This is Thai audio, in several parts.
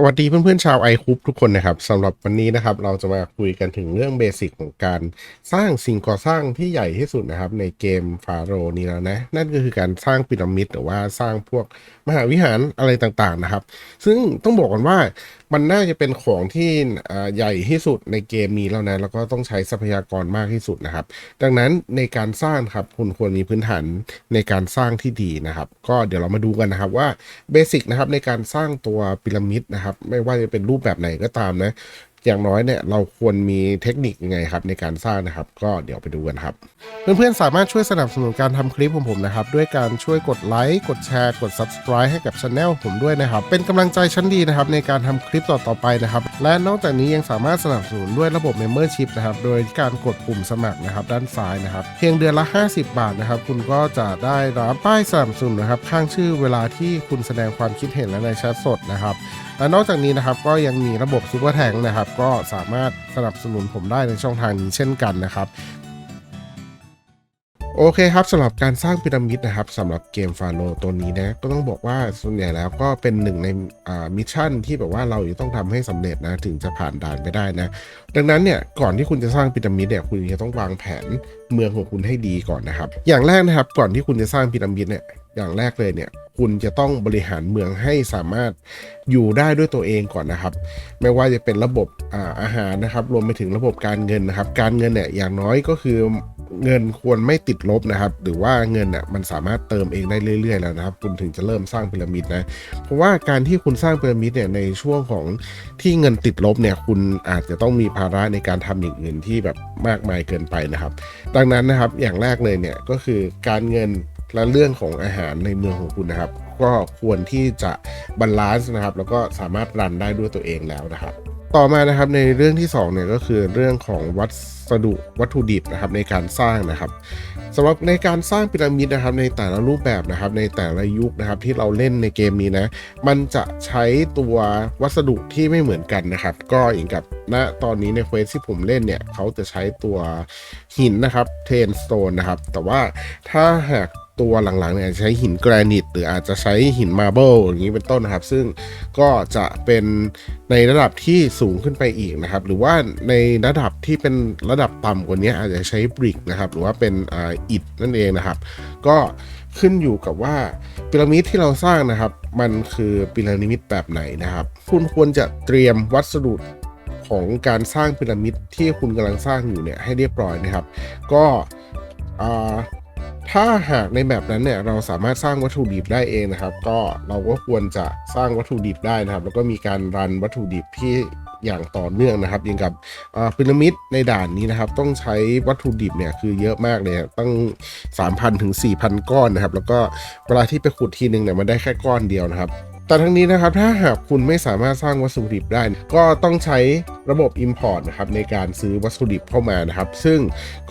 สวัสดีเพื่อนๆชาวไอคุปทุกคนนะครับสำหรับวันนี้นะครับ เราจะมาคุยกันถึงเรื่องเบสิกของการสร้างสิ่งก่อสร้างที่ใหญ่ที่สุดนะครับ ในเกมฟาโรนี้แล้วนะ นั่นก็คือการสร้างพีระมิดหรือว่าสร้างพวกมหาวิหารอะไรต่างๆนะครับ ซึ่งต้องบอกกันว่า มันน่าจะเป็นของที่ใหญ่ที่สุดในเกมนี้แล้วนะ แล้วก็ต้องใช้ทรัพยากรมากที่สุดนะครับ ดังนั้นในการสร้างครับคุณควรมีพื้นฐานในการสร้างที่ดีนะครับ ก็เดี๋ยวเรามาดูกันนะครับว่าเบสิกนะครับในการสร้างตัวพีระมิดนะครับ ไม่ว่าจะเป็นรูปแบบไหนก็ตามนะ อย่างน้อยเนี่ยเราควรมีเทคนิคยังไงครับในการสร้างนะครับ ก็เดี๋ยวไปดูกันครับ เพื่อนๆสามารถช่วยสนับสนุนการทำคลิปของผมนะครับ ด้วยการช่วยกดไลค์กดแชร์กด subscribe ให้กับช anel ผมด้วยนะครับ เป็นกำลังใจชั้นดีนะครับ ในการทำคลิปต่อๆไปนะครับ และนอกจากนี้ยังสามารถสนับสนุนด้วยระบบ Membership นะครับ โดยการกดปุ่มสมัครนะครับ ด้านซ้ายนะครับ เพียงเดือนละ 50 บาทนะครับ คุณก็จะได้รับป้ายสนับสนุนนะครับ ข้างชื่อเวลาที่คุณแสดงความคิดเห็นและในแชทสดนะครับและนอกจากนี้นะครับก็ยังมีระบบซูเปอร์แทงนะครับก็สามารถสนับสนุนผมได้ในช่องทางนี้เช่นกันนะครับ โอเคครับสำหรับการสร้างพีระมิดนะครับสำหรับเกมฟาโลตัวนี้นะก็ต้องบอกว่าส่วนใหญ่แล้วก็เป็นหนึ่งในมิชชั่นที่แบบว่าเราต้องทำให้สำเร็จนะถึงจะผ่านด่านไปได้นะ ดังนั้นเนี่ยก่อนที่คุณจะสร้างพีระมิดเนี่ยคุณจะต้องวางแผนเมืองของคุณให้ดีก่อนนะครับ อย่างแรกนะครับก่อนที่คุณจะสร้างพีระมิดเนี่ย อย่างแรกเลยเนี่ยคุณจะต้องบริหารเมืองให้สามารถอยู่ได้ด้วยตัวเองก่อนนะครับ ไม่ว่าจะเป็นระบบอาอาหารนะครับ รวมไปถึงระบบการเงินนะครับ การเงินเนี่ยอย่างน้อยก็คือเงินควรไม่ติดลบนะครับ หรือว่าเงินอะมันสามารถเติมเองได้เรื่อยๆแล้วนะครับ คุณถึงจะเริ่มสร้างพีระมิดนะ เพราะว่าการที่คุณสร้างพีระมิดเนี่ยในช่วงของที่เงินติดลบเนี่ยคุณอาจจะต้องมีภาระในการทำอย่างอื่นที่แบบมากมายเกินไปนะครับ ดังนั้นนะครับอย่างแรกเลยเนี่ยก็คือการเงิน และเรื่องของอาหารในเมืองของคุณนะครับ ก็ควรที่จะบาลานซ์นะครับ แล้วก็สามารถรันได้ด้วยตัวเองแล้วนะครับ ต่อมานะครับในเรื่องที่2เนี่ยก็คือเรื่องของวัสดุวัตถุดิบนะครับในการสร้างนะครับสำหรับในการสร้างพีระมิดนะครับในแต่ละรูปแบบนะครับในแต่ละยุคนะครับที่เราเล่นในเกมนี้นะ มันจะใช้ตัววัสดุที่ไม่เหมือนกันนะครับ ก็อย่างกับณตอนนี้ในเควสที่ผมเล่นเนี่ยเขาจะใช้ตัวหินนะครับเทนสโตนนะครับ แต่ว่าถ้าหาก ตัวหลังๆเนี่ยใช้หินแกรนิตหรืออาจจะใช้หินมาร์เบิลอย่างนี้เป็นต้นนะครับ ซึ่งก็จะเป็นในระดับที่สูงขึ้นไปอีกนะครับ หรือว่าในระดับที่เป็นระดับต่ำกว่านี้อาจจะใช้บริกนะครับหรือว่าเป็นอ่าอิฐนั่นเองนะครับ ก็ขึ้นอยู่กับว่าพีระมิดที่เราสร้างนะครับ มันคือพีระมิดแบบไหนนะครับ คุณควรจะเตรียมวัสดุของการสร้างพีระมิดที่คุณกำลังสร้างอยู่เนี่ยให้เรียบร้อยนะครับ ก็อ่า ถ้าหากในแบบนั้นเนี่ยเราสามารถสร้างวัตถุดิบได้เองนะครับ ก็เราก็ควรจะสร้างวัตถุดิบได้นะครับ แล้วก็มีการรันวัตถุดิบที่อย่างต่อเนื่องนะครับอย่างกับพีระมิดในด่านนี้นะครับ ต้องใช้วัตถุดิบเนี่ยคือเยอะมากเลยตั้ง 3,000 ถึง 4,000 ก้อนนะครับ แล้วก็เวลาที่ไปขุดทีหนึ่งเนี่ยมันได้แค่ก้อนเดียวนะครับแต่ทั้งนี้นะครับถ้าหากคุณไม่สามารถสร้างวัตถุดิบได้ ก็ต้องใช้ ระบบ Import นะครับในการซื้อวัตถุดิบเข้ามานะครับ ซึ่ง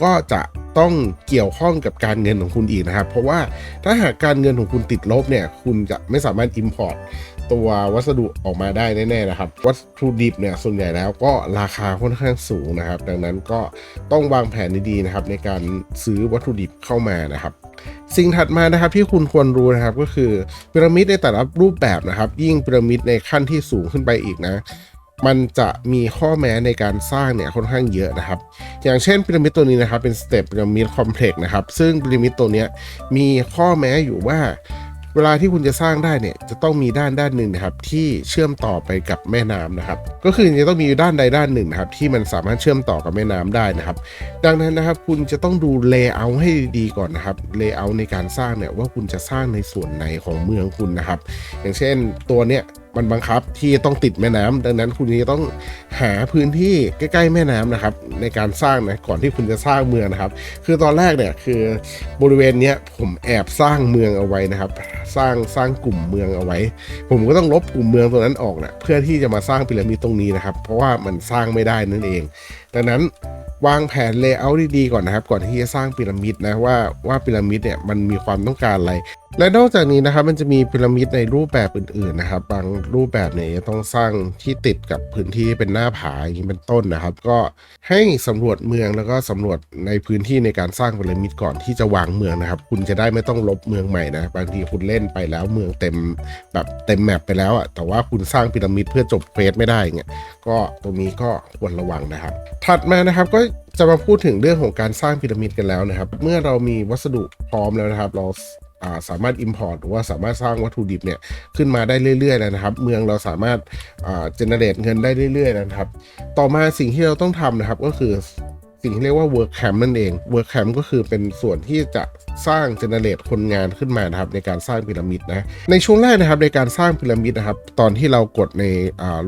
ก็จะต้องเกี่ยวข้องกับการเงินของคุณอีกนะครับ เพราะว่าถ้าหากการเงินของคุณติดลบเนี่ย คุณจะไม่สามารถ Import ตัววัสดุออกมาได้แน่ๆนะครับ วัตถุดิบเนี่ยส่วนใหญ่แล้วก็ราคาค่อนข้างสูงนะครับ ดังนั้นก็ต้องวางแผนดีๆนะครับ ในการซื้อวัตถุดิบเข้ามานะครับ สิ่งถัดมานะครับที่คุณควรรู้นะครับก็คือพีระมิดในแต่ละรูปแบบนะครับ ยิ่งพีระมิดในขั้นที่สูงขึ้นไปอีกนะ มันจะมีข้อแม้ในการสร้างเนี่ยค่อนข้างเยอะนะครับ อย่างเช่นพีระมิดตัวนี้นะครับเป็นสเต็ปพีระมิดคอมเพล็กซ์นะครับ ซึ่งพีระมิดตัวนี้มีข้อแม้อยู่ว่า เวลาที่คุณจะสร้างได้เนี่ยจะต้องมีด้านด้านหนึ่งนะครับ ที่เชื่อมต่อไปกับแม่น้ำนะครับ ก็คือจะต้องมีด้านใดด้านหนึ่งนะครับ ที่มันสามารถเชื่อมต่อกับแม่น้ำได้นะครับ ดังนั้นนะครับคุณจะต้องดูเลเยอร์ให้ดีก่อนนะครับเลเยอร์ในการสร้างเนี่ยว่าคุณจะสร้างในส่วนไหนของเมืองคุณนะครับ อย่างเช่นตัวเนี้ย มันบังคับที่ต้องติดแม่น้ำดังนั้นคุณจะต้องหาพื้นที่ใกล้ ๆ แม่น้ำนะครับ ในการสร้างนะก่อนที่คุณจะสร้างเมืองนะครับ คือตอนแรกเนี่ยคือบริเวณเนี้ยผมแอบสร้างเมืองเอาไว้นะครับ สร้างสร้างกลุ่มเมืองเอาไว้ ผมก็ต้องลบกลุ่มเมืองตัวนั้นออกนะเพื่อที่จะมาสร้างพีระมิดตรงนี้นะครับ เพราะว่ามันสร้างไม่ได้นั่นเอง ดังนั้นวางแผนเลเยอร์ดีๆก่อนนะครับ ก่อนที่จะสร้างพีระมิดนะว่าว่าพีระมิดเนี่ยมันมีความต้องการอะไร และนอกจากนี้นะครับมันจะมีพีระมิดในรูปแบบอื่นๆนะครับ บางรูปแบบเนี่ยต้องสร้างที่ติดกับพื้นที่เป็นหน้าผาอย่างนี้เป็นต้นนะครับ ก็ให้สำรวจเมืองแล้วก็สำรวจในพื้นที่ในการสร้างพีระมิดก่อนที่จะวางเมืองนะครับ คุณจะได้ไม่ต้องลบเมืองใหม่นะบางทีคุณเล่นไปแล้วเมืองเต็มแบบเต็มแมปไปแล้วอะแต่ว่าคุณสร้างพีระมิดเพื่อจบเควสไม่ได้เงี้ยก็ตรงนี้ก็ควรระวังนะครับ ถัดมานะครับก็จะมาพูดถึงเรื่องของการสร้างพีระมิดกันแล้วนะครับ เมื่อเรามีวัสดุพร้อมแล้วนะครับ เราอ่า สามารถ Import หรือว่าสามารถสร้างวัตถุดิบเนี่ยขึ้นมาได้เรื่อยๆแล้วนะครับ เมืองเราสามารถอ่า generate เงินได้เรื่อยๆนะครับ ต่อมาสิ่งที่เราต้องทำนะครับก็คือสิ่งที่เรียกว่า work camp นั่นเอง work camp ก็คือเป็นส่วนที่จะสร้าง generate คนงานขึ้นมานะครับในการสร้างพีระมิดนะในช่วงแรกนะครับในการสร้างพีระมิดนะครับตอนที่เรากดใน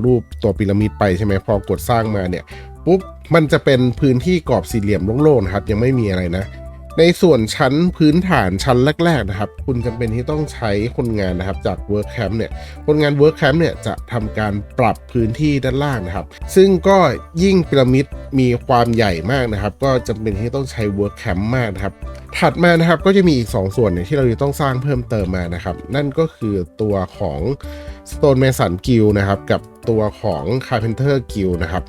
รูปตัวพีระมิดไปใช่ไหมพอกดสร้างมาเนี่ยปุ๊บมันจะเป็นพื้นที่กรอบสี่เหลี่ยมโล่งๆนะครับยังไม่มีอะไรนะ ในส่วนชั้นพื้นฐานชั้นแรก ๆนะครับ คุณจำเป็นที่ต้องใช้คนงานนะครับจาก Work Camp เนี่ยคนงาน Work Camp เนี่ยจะทำการปรับพื้นที่ด้านล่างนะครับ ซึ่งก็ยิ่งพีระมิดมีความใหญ่มากนะครับ ก็จำเป็นที่ต้องใช้ Work Camp มากนะครับ ถัดมานะครับก็จะมีอีก 2 ส่วนเนี่ยที่เราจะต้องสร้างเพิ่มเติมมานะครับ นั่นก็คือตัวของ Stone Mason Guild นะครับกับตัวของ Carpenter Guild นะครับ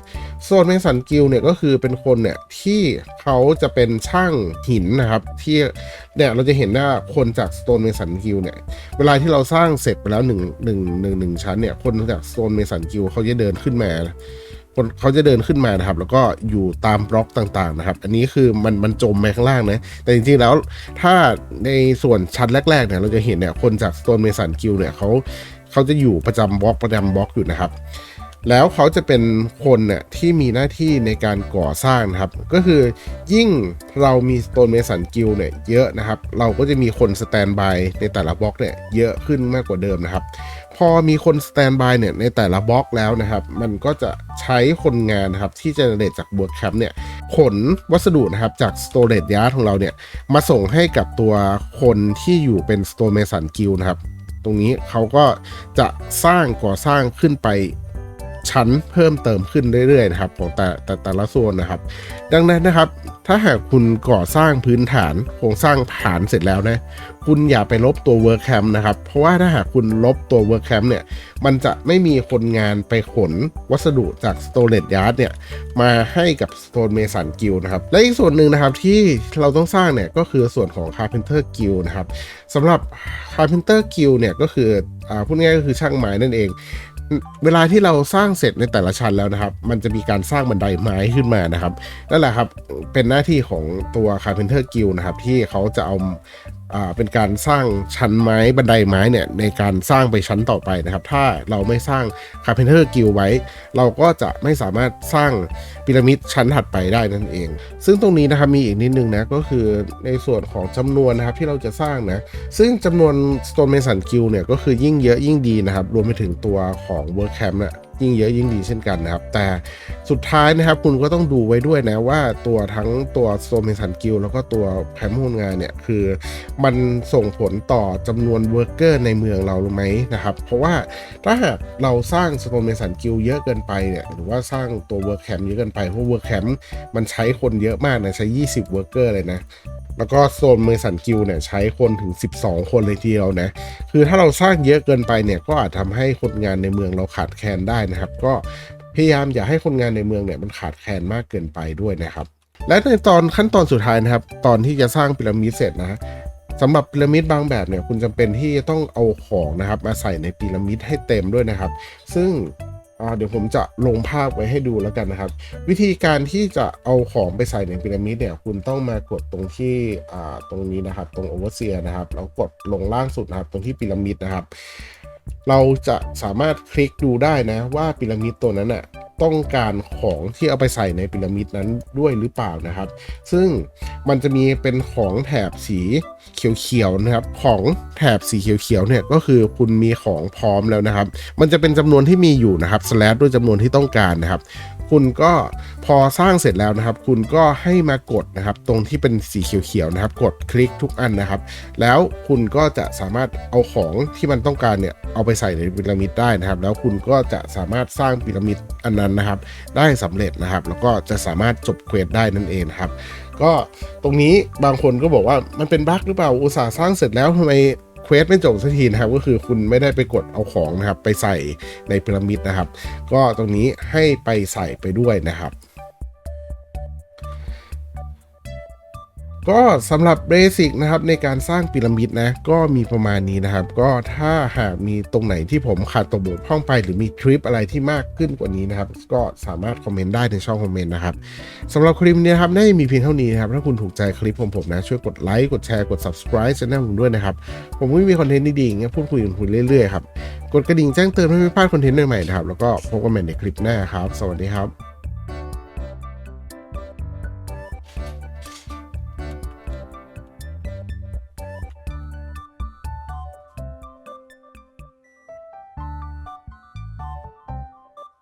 Stone Mason Guild เนี่ยก็คือเป็นคนเนี่ยที่เขาจะเป็นช่างหินนะครับที่เนี่ยเราจะเห็นว่าคนจาก Stone Mason Guild เนี่ยเวลาที่เราสร้างเสร็จไปแล้วหนึ่งหนึ่งหนึ่งหนึ่งชั้นเนี่ยคนจาก Stone Mason Guild เขาจะเดินขึ้นมาคนเขาจะเดินขึ้นมานะครับ แล้วก็อยู่ตามบล็อกต่างๆนะครับ อันนี้คือมันมันจมไปข้างล่างนะ แต่จริงๆแล้วถ้าในส่วนชั้นแรกๆเนี่ยเราจะเห็นเนี่ยคนจาก Stone Mason Guild เนี่ยเขาเขาจะอยู่ประจำบล็อกประจำบล็อกอยู่นะครับ แล้วเขาจะเป็นคนเนี่ยที่มีหน้าที่ในการก่อสร้างนะครับ ก็คือยิ่งเรามี Stone Mason Guild เนี่ยเยอะนะครับ เราก็จะมีคนสแตนบายในแต่ละบล็อกเนี่ยเยอะขึ้นมากกว่าเดิมนะครับ พอมีคนสแตนบายเนี่ยในแต่ละบล็อกแล้วนะครับ มันก็จะใช้คนงานนะครับที่จะเดจากบวกแคมป์เนี่ยขนวัสดุนะครับจาก Storage Yard ของเราเนี่ยมาส่งให้กับตัวคนที่อยู่เป็น Stone Mason Guild นะครับตรงนี้เขาก็จะสร้างก่อสร้างขึ้นไป ชั้นเพิ่มเติมขึ้นเรื่อยๆนะครับของแต่แต่แต่ละโซนนะครับ ดังนั้นนะครับ ถ้าหากคุณก่อสร้างพื้นฐานโครงสร้างฐานเสร็จแล้วนะคุณอย่าไปลบตัว Work Camp นะครับ เพราะว่าถ้าหากคุณลบตัว Work Camp เนี่ย มันจะไม่มีคนงานไปขนวัสดุจาก Storage Yard เนี่ย มาให้กับ Stone Mason Guild นะครับ และอีกส่วนหนึ่งนะครับที่เราต้องสร้างเนี่ย ก็คือส่วนของ Carpenter Guild นะครับสำหรับ Carpenter Guild เนี่ย ก็คืออ่าพูดง่ายก็คือช่างไม้นั่นเอง เวลาที่เราสร้างเสร็จในแต่ละชั้นแล้วนะครับ มันจะมีการสร้างบันไดไม้ขึ้นมานะครับนั่นแหละครับเป็นหน้าที่ของตัวคาร์เพนเตอร์กิลนะครับที่เขาจะเอา เป็นการสร้างชั้นไม้บันไดไม้เนี่ยในการสร้างไปชั้นต่อไปนะครับ ถ้าเราไม่สร้าง Carpenter Guild ไว้ เราก็จะไม่สามารถสร้างพีระมิดชั้นถัดไปได้นั่นเอง ซึ่งตรงนี้นะครับมีอีกนิดนึงนะก็คือในส่วนของจำนวนนะครับที่เราจะสร้างนะ ซึ่งจำนวน Stone Mason Guild เนี่ยก็คือยิ่งเยอะยิ่งดีนะครับ รวมไปถึงตัวของ Work Camp นะ ยิ่งเยอะยิ่งดีเช่นกันนะครับ แต่สุดท้ายนะครับคุณก็ต้องดูไว้ด้วยนะว่าตัวทั้งตัว Stone Mason Guild แล้วก็ตัวแคมป์คนงานเนี่ยคือมันส่งผลต่อจำนวนเวิร์กเกอร์ในเมืองเราหรือไหมนะครับ เพราะว่าถ้าหากเราสร้าง Stone Mason Guild เยอะเกินไปเนี่ยหรือว่าสร้างตัว Work Camp เยอะเกินไปเพราะ Work Camp มันใช้คนเยอะมากนะใช้ 20 worker เลยนะ แล้วก็โซนเมสันกิลเนี่ยใช้คนถึง 12 คนเลยทีเดียวนะ คือถ้าเราสร้างเยอะเกินไปเนี่ยก็อาจทำให้คนงานในเมืองเราขาดแคลนได้นะครับ ก็พยายามอย่าให้คนงานในเมืองเนี่ยมันขาดแคลนมากเกินไปด้วยนะครับ และในตอนขั้นตอนสุดท้ายนะครับ ตอนที่จะสร้างพีระมิดเสร็จนะสำหรับพีระมิดบางแบบเนี่ยคุณจำเป็นที่จะต้องเอาของนะครับ มาใส่ในพีระมิดให้เต็มด้วยนะครับ ซึ่ง เดี๋ยวผมจะลงภาพไว้ให้ดูแล้วกันนะครับ วิธีการที่จะเอาของไปใส่ในพีระมิดเนี่ยคุณต้องมากดตรงที่อ่าตรงนี้นะครับ ตรงโอเวอร์เซียนะครับแล้วกดลงล่างสุดนะครับ ตรงที่พีระมิดนะครับ เราจะสามารถคลิกดูได้นะว่าพีระมิดตัวนั้นน่ะ ต้องการของที่เอาไปใส่ในพีระมิดนั้นด้วยหรือเปล่านะครับ ซึ่งมันจะมีเป็นของแถบสีเขียวๆนะครับ ของแถบสีเขียวๆเนี่ยก็คือคุณมีของพร้อมแล้วนะครับ มันจะเป็นจำนวนที่มีอยู่นะครับสแลดด้วยจำนวนที่ต้องการนะครับคุณก็พอสร้างเสร็จแล้วนะครับ คุณก็ให้มากดนะครับ ตรงที่เป็นสีเขียวๆนะครับ กดคลิกทุกอันนะครับ แล้วคุณก็จะสามารถเอาของที่มันต้องการเนี่ยเอาไปใส่ในพีระมิดได้นะครับ แล้วคุณก็จะสามารถสร้างพีระมิดอันนั้นนะครับ ได้สำเร็จนะครับ แล้วก็จะสามารถจบเควสได้นั่นเองครับ ก็ตรงนี้บางคนก็บอกว่ามันเป็นบั๊กหรือเปล่าอุตสาห์สร้างเสร็จแล้วทำไมเควสไม่จบสักทีนะครับก็คือคุณไม่ได้ไปกดเอาของนะครับ ไปใส่ในพีระมิดนะครับ ก็ตรงนี้ให้ไปใส่ไปด้วยนะครับ ก็สำหรับเบสิกนะครับในการสร้างพีระมิดนะก็มีประมาณนี้นะครับ ก็ถ้าหากมีตรงไหนที่ผมขาดตกบกพร่องไปหรือมีคลิปอะไรที่มากขึ้นกว่านี้นะครับ ก็สามารถคอมเมนต์ได้ในช่องคอมเมนต์นะครับสำหรับคลิปนี้ครับน่าจะมีเพียงเท่านี้นะครับ ถ้าคุณถูกใจคลิปของผมนะ ช่วยกดไลค์กดแชร์กด subscribe ช่องผมด้วยนะครับ ผมก็มีคอนเทนต์ดีๆอย่างเงี้ยพูดคุยกับคุณเรื่อยๆครับกดกระดิ่งแจ้งเตือนให้ไม่พลาดคอนเทนต์ใหม่ๆนะครับแล้วก็พบกันใหม่ในคลิปหน้าครับ สวัสดีครับ